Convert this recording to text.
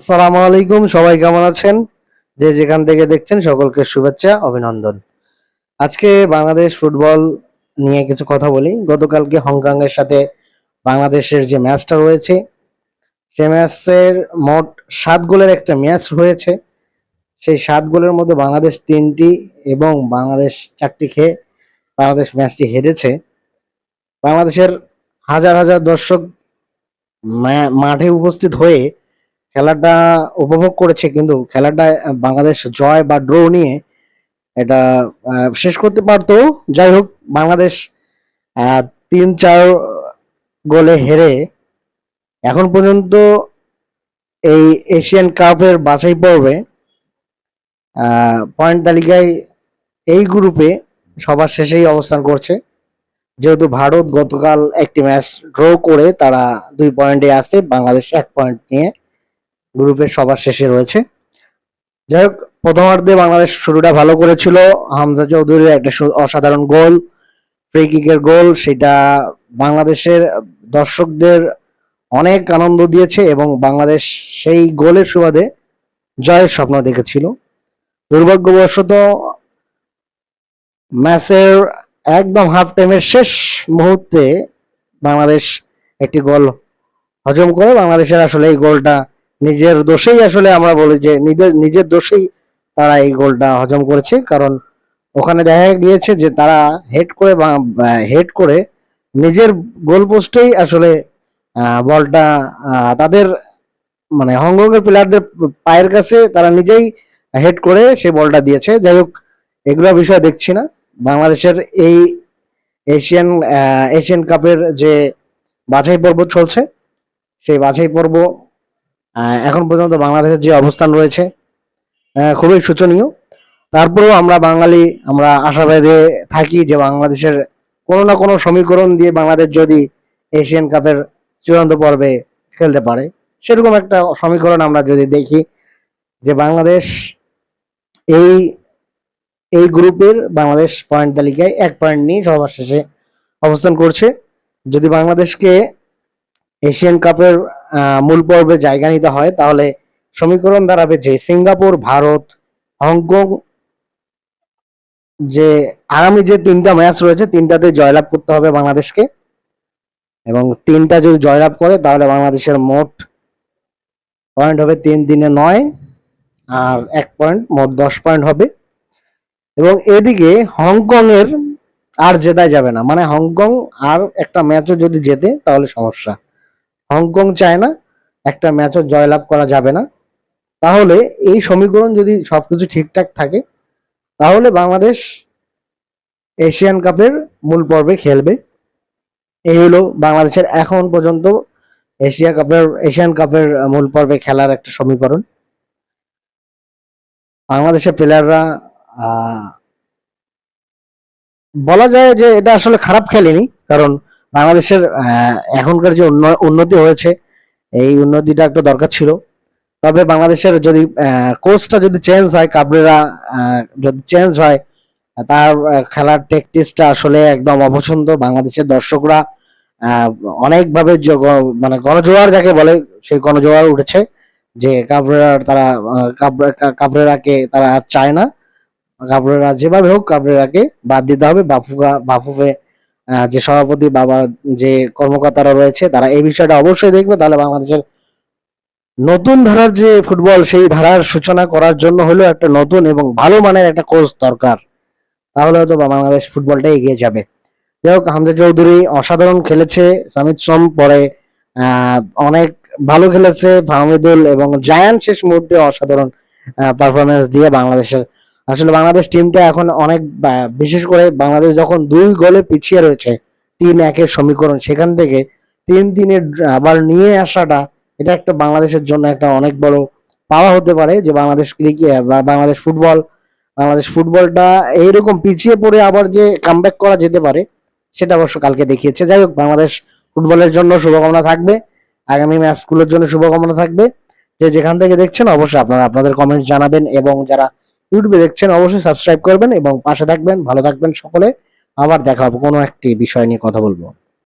আসসালামু আলাইকুম, সবাই কেমন আছেন? যে যেখান থেকে দেখছেন সকলকে শুভেচ্ছা, অভিনন্দন। আজকে বাংলাদেশ ফুটবল নিয়ে কিছু কথা বলি। গতকালকে হংকং এর সাথে বাংলাদেশের যে ম্যাচটা রয়েছে, সে ম্যাচের মোট সাত গোলের একটা ম্যাচ হয়েছে। সেই সাত গোলের মধ্যে বাংলাদেশ তিনটি এবং বাংলাদেশ চারটি খেয়ে বাংলাদেশ ম্যাচটি হেরেছে। বাংলাদেশের হাজার হাজার দর্শক মাঠে উপস্থিত হয়ে খেলাটা উপভোগ করেছে কিন্তু খেলাটা বাংলাদেশ জয় বা ড্র নিয়ে এটা শেষ করতে পারতো। যাই হোক, বাংলাদেশ তিন চার গোলে হেরে এখন পর্যন্ত এই এশিয়ান কাপের বাছাই পর্বে পয়েন্ট তালিকায় এই গ্রুপে সবার শেষেই অবস্থান করছে। যেহেতু ভারত গতকাল একটি ম্যাচ ড্র করে তারা দুই পয়েন্টে আসে বাংলাদেশ এক পয়েন্ট নিয়ে। গ্রুপের সবার শেষে রয়েছে। যাই হোক, প্রথমার্ধে বাংলাদেশ শুরুটা ভালো করেছিল। হামজা চৌধুরীর একটা অসাধারণ গোল ফ্রি কিকের গোল, সেটা বাংলাদেশের দর্শকদের অনেক আনন্দ দিয়েছে এবং বাংলাদেশ সেই গোলের সুবাদে জয়ের স্বপ্ন দেখেছিল। দুর্ভাগ্যবশত ম্যাচের একদম হাফ টাইমের শেষ মুহূর্তে বাংলাদেশ একটি গোল হজম করে। বাংলাদেশের আসলে এই গোলটা নিজের দোষেই আসলে আমরা বলি যে নিজের নিজের দোষেই তারা এই গোলটা হজম করেছে। কারণ ওখানে দেখা গিয়েছে যে তারা হেড করে হেড করে নিজের গোল পোস্টেই আসলে বলটা তাদের মানে হংকংয়ের প্লেয়ারদের পায়ের কাছে তারা নিজেই হেড করে সে বলটা দিয়েছে। যাই হোক, এগুলো বিষয় দেখছি না। বাংলাদেশের এই এশিয়ান এশিয়ান কাপের যে বাছাই পর্ব চলছে, সেই বাছাই পর্ব এখন পর্যন্ত বাংলাদেশের যে অবস্থান রয়েছে খুবই শোচনীয়। তারপরেও আমরা বাঙালি, আমরা আশাবাদে থাকি যে বাংলাদেশের কোনো না কোনো সমীকরণ দিয়ে বাংলাদেশ যদি এশিয়ান কাপের চূড়ান্ত পর্বে খেলতে পারে, সেরকম একটা সমীকরণ আমরা যদি দেখি যে বাংলাদেশ এই এই গ্রুপের বাংলাদেশ পয়েন্ট তালিকায় এক পয়েন্ট নিয়ে সবার শেষে অবস্থান করছে। যদি বাংলাদেশকে এশিয়ান কাপের মূল পর্বে জায়গা নিতে হয়, তাহলে সমীকরণ দাঁড়াবে যে সিঙ্গাপুর, ভারত, হংকং, যে আগামী যে তিনটা ম্যাচ রয়েছে, তিনটাতে জয়লাভ করতে হবে বাংলাদেশকে। এবং তিনটা যদি জয়লাভ করে, তাহলে বাংলাদেশের মোট পয়েন্ট হবে তিন দিনে নয়, আর এক পয়েন্ট মোট দশ পয়েন্ট হবে। এবং এদিকে হংকং এর আর জেতাই যাবে না। মানে হংকং আর একটা ম্যাচও যদি জেতে, তাহলে সমস্যা। হংকং চায় না একটা ম্যাচও জয়লাভ করা যাবে না। তাহলে এই সমীকরণ যদি সবকিছু ঠিকঠাক থাকে, তাহলে বাংলাদেশ এশিয়ান কাপের মূল পর্বে খেলবে। এই হলো বাংলাদেশের এখন পর্যন্ত এশিয়া কাপের, এশিয়ান কাপের মূল পর্বে খেলার একটা সমীকরণ। বাংলাদেশের প্লেয়াররা বলা যায় যে এটা আসলে খারাপ খেলেনি, কারণ বাংলাদেশের এখনকার যে উন্ন- উন্নতি হয়েছে এই উন্নতিটা একটা দরকার ছিল। তবে বাংলাদেশের যদি কোচটা যদি চেঞ্জ হয় কাবরেরা যদি চেঞ্জ হয় তার খেলার টেকটিসটা আসলে একদম অপছন্দ। বাংলাদেশের দর্শকরা অনেকভাবে মানে গণজোয়ার যাকে বলে সেই গণজোয়ার উঠেছে যে কাবরেরা তারা কাবরেরাকে তারা চায় না। কাবরেরা যেভাবে হোক কাবরেরাকে বাদ দিতে হবে। বাফুকা আহ, যে সভাপতি বাবা যে কর্মকর্তারা রয়েছে, তারা এই বিষয়টা অবশ্যই দেখবে। তাহলে বাংলাদেশের নতুন ধারার যে ফুটবল, সেই ধারার সূচনা করার জন্য হলেও একটা নতুন এবং ভালো মানের একটা কোচ দরকার। তাহলে হয়তো বাংলাদেশ ফুটবলটা এগিয়ে যাবে। যাই হোক, হামজা চৌধুরী অসাধারণ খেলেছে, সামিত সোম পরে অনেক ভালো খেলেছে, ফাহমিদুল এবং জায়ান শেষ মুহূর্তে অসাধারণ পারফরমেন্স দিয়ে বাংলাদেশের আসলে বাংলাদেশ টিমটা এখন অনেক বিশেষ করে বাংলাদেশ যখন দুই গোলে পিছিয়ে রয়েছে, তিন একের সমীকরণ, সেখান থেকে তিন তিনের আবার নিয়ে আসাটা, এটা একটা বাংলাদেশের জন্য একটা অনেক বড় পাওয়া হতে পারে যে বাংলাদেশ বাংলাদেশ ফুটবল, বাংলাদেশ ফুটবলটা এইরকম পিছিয়ে পড়ে আবার যে কামব্যাক করা যেতে পারে, সেটা অবশ্য কালকে দেখিয়েছে। যাই হোক, বাংলাদেশ ফুটবলের জন্য শুভকামনা থাকবে, আগামী ম্যাচগুলোর জন্য শুভকামনা থাকবে। যে যেখান থেকে দেখছেন, অবশ্যই আপনারা, আপনাদের কমেন্ট জানাবেন এবং যারা ইউটিউবে দেখছেন, অবশ্যই সাবস্ক্রাইব করবেন এবং পাশে থাকবেন, ভালো থাকবেন সকলে। আবার দেখা হবে কোনো একটি বিষয় নিয়ে কথা বলব।